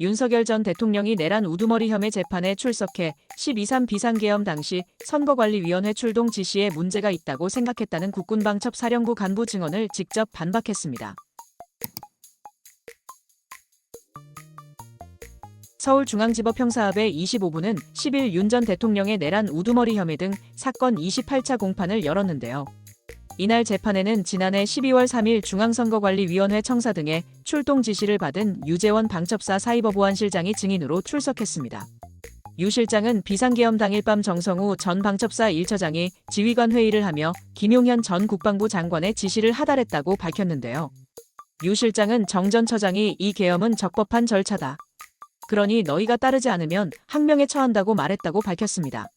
윤석열 전 대통령이 내란 우두머리 혐의 재판에 출석해 12.3 비상계엄 당시 선거관리위원회 출동 지시에 문제가 있다고 생각했다는 국군방첩 사령부 간부 증언을 직접 반박했습니다. 서울중앙지법 형사합의 25부는 10일 윤 전 대통령의 내란 우두머리 혐의 등 사건 28차 공판을 열었는데요. 이날 재판에는 지난해 12월 3일 중앙선거관리위원회 청사 등의 출동 지시를 받은 유재원 방첩사 사이버보안실장이 증인으로 출석했습니다. 유 실장은 비상계엄 당일 밤 정성우 전 방첩사 1처장이 지휘관 회의를 하며 김용현 전 국방부 장관의 지시를 하달했다고 밝혔는데요. 유 실장은 정 전 처장이 이 계엄은 적법한 절차다. 그러니 너희가 따르지 않으면 항명에 처한다고 말했다고 밝혔습니다.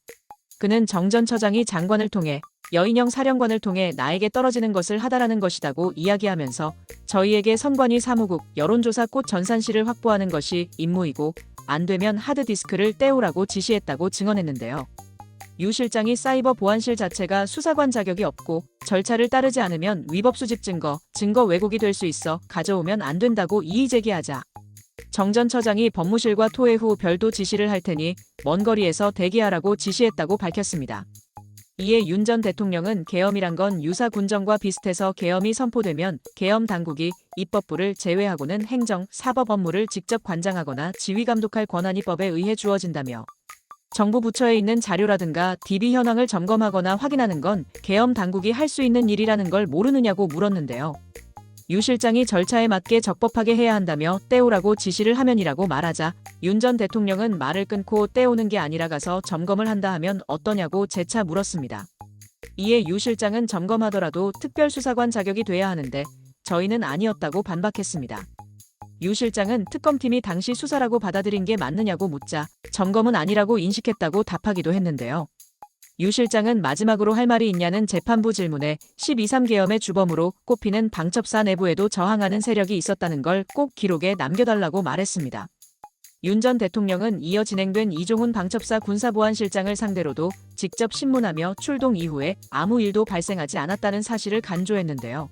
그는 정 전 처장이 장관을 통해 여인영 사령관을 통해 나에게 떨어지는 것을 하다라는 것이다고 이야기하면서 저희에게 선관위 사무국 여론조사 꽃 전산실을 확보하는 것이 임무이고 안 되면 하드디스크를 떼오라고 지시했다고 증언했는데요. 유 실장이 사이버 보안실 자체가 수사관 자격이 없고 절차를 따르지 않으면 위법 수집 증거, 증거 왜곡이 될 수 있어 가져오면 안 된다고 이의 제기하자 정전 처장이 법무실과 토해 후 별도 지시를 할 테니 먼 거리에서 대기하라고 지시했다고 밝혔습니다. 이에 윤 전 대통령은 계엄이란 건 유사 군정과 비슷해서 계엄이 선포되면 계엄 당국이 입법부를 제외하고는 행정, 사법 업무를 직접 관장하거나 지휘 감독할 권한이 법에 의해 주어진다며 정부 부처에 있는 자료라든가 DB 현황을 점검하거나 확인하는 건 계엄 당국이 할 수 있는 일이라는 걸 모르느냐고 물었는데요. 유 실장이 절차에 맞게 적법하게 해야 한다며 떼오라고 지시를 하면이라고 말하자 윤 전 대통령은 말을 끊고 떼오는 게 아니라 가서 점검을 한다 하면 어떠냐고 재차 물었습니다. 이에 유 실장은 점검하더라도 특별수사관 자격이 돼야 하는데 저희는 아니었다고 반박했습니다. 유 실장은 특검팀이 당시 수사라고 받아들인 게 맞느냐고 묻자 점검은 아니라고 인식했다고 답하기도 했는데요. 유 실장은 마지막으로 할 말이 있냐는 재판부 질문에 12.3 계엄의 주범으로 꼽히는 방첩사 내부에도 저항하는 세력이 있었다는 걸 꼭 기록에 남겨달라고 말했습니다. 윤 전 대통령은 이어 진행된 이종훈 방첩사 군사보안실장을 상대로도 직접 신문하며 출동 이후에 아무 일도 발생하지 않았다는 사실을 간조했는데요.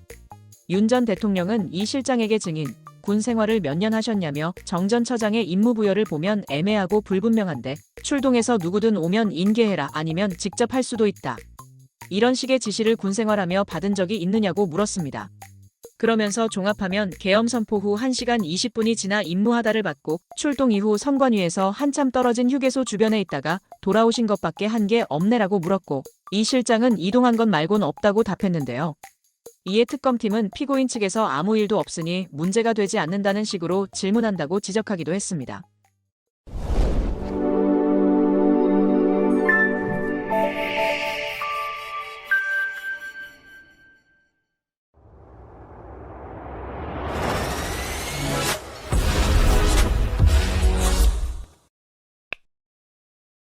윤 전 대통령은 이 실장에게 증인, 군 생활을 몇 년 하셨냐며 정 전 처장의 임무 부여를 보면 애매하고 불분명한데 출동해서 누구든 오면 인계해라 아니면 직접 할 수도 있다. 이런 식의 지시를 군 생활하며 받은 적이 있느냐고 물었습니다. 그러면서 종합하면 계엄 선포 후 1시간 20분이 지나 임무 하다를 받고 출동 이후 선관위에서 한참 떨어진 휴게소 주변에 있다가 돌아오신 것밖에 한 게 없네라고 물었고 이 실장은 이동한 것 말곤 없다고 답했는데요. 이에 특검팀은 피고인 측에서 아무 일도 없으니 문제가 되지 않는다는 식으로 질문한다고 지적하기도 했습니다.